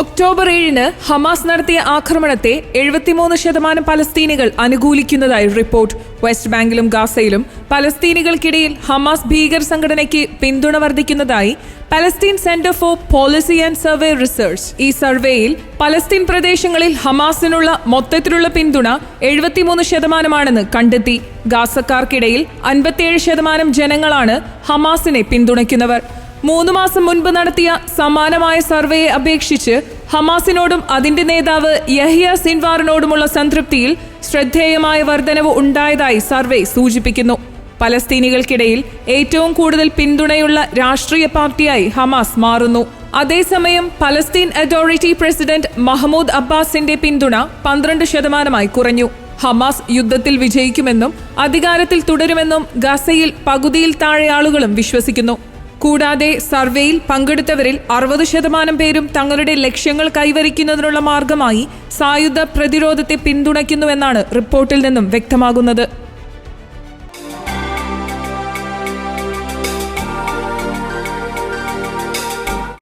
October ഏഴിന് Hamas നടത്തിയ ആക്രമണത്തെ എഴുപത്തിമൂന്ന് ശതമാനം പലസ്തീനികൾ അനുകൂലിക്കുന്നതായി റിപ്പോർട്ട് വെസ്റ്റ് ബാങ്കിലും ഗാസയിലും. പലസ്തീനികൾക്കിടയിൽ ഹമാസ് ഭീകര സംഘടനയ്ക്ക് പിന്തുണ വർദ്ധിക്കുന്നതായി Palestine centre for policy and survey research ഈ സർവേയിൽ പലസ്തീൻ പ്രദേശങ്ങളിൽ ഹമാസിനുള്ള മൊത്തത്തിലുള്ള പിന്തുണ എഴുപത്തിമൂന്ന് ശതമാനമാണെന്ന് കണ്ടെത്തി. ഗാസക്കാർക്കിടയിൽ അൻപത്തിയേഴ് ശതമാനം ജനങ്ങളാണ് ഹമാസിനെ പിന്തുണയ്ക്കുന്നവർ. മൂന്ന് മാസം മുൻപ് നടത്തിയ സമാനമായ സർവേയെ അപേക്ഷിച്ച് ഹമാസിനോടും അതിന്റെ നേതാവ് യഹിയ സിൻവാറിനോടുമുള്ള സംതൃപ്തിയിൽ ശ്രദ്ധേയമായ വർധനവ് ഉണ്ടായതായി സർവേ സൂചിപ്പിക്കുന്നു. പലസ്തീനികൾക്കിടയിൽ ഏറ്റവും കൂടുതൽ പിന്തുണയുള്ള രാഷ്ട്രീയ പാർട്ടിയായി ഹമാസ് മാറുന്നു. അതേസമയം പലസ്തീൻ അതോറിറ്റി പ്രസിഡന്റ് മഹമ്മൂദ് അബ്ബാസിന്റെ പിന്തുണ പന്ത്രണ്ട് ശതമാനമായി കുറഞ്ഞു. ഹമാസ് യുദ്ധത്തിൽ വിജയിക്കുമെന്നും അധികാരത്തിൽ തുടരുമെന്നും ഗസയിൽ പകുതിയിൽ താഴെ ആളുകളും വിശ്വസിക്കുന്നു. കൂടാതെ സർവേയിൽ പങ്കെടുത്തവരിൽ അറുപത് ശതമാനം പേരും തങ്ങളുടെ ലക്ഷ്യങ്ങൾ കൈവരിക്കുന്നതിനുള്ള മാർഗമായി സായുധ പ്രതിരോധത്തെ പിന്തുണയ്ക്കുന്നുവെന്നാണ് റിപ്പോർട്ടിൽ നിന്നും വ്യക്തമാകുന്നത്.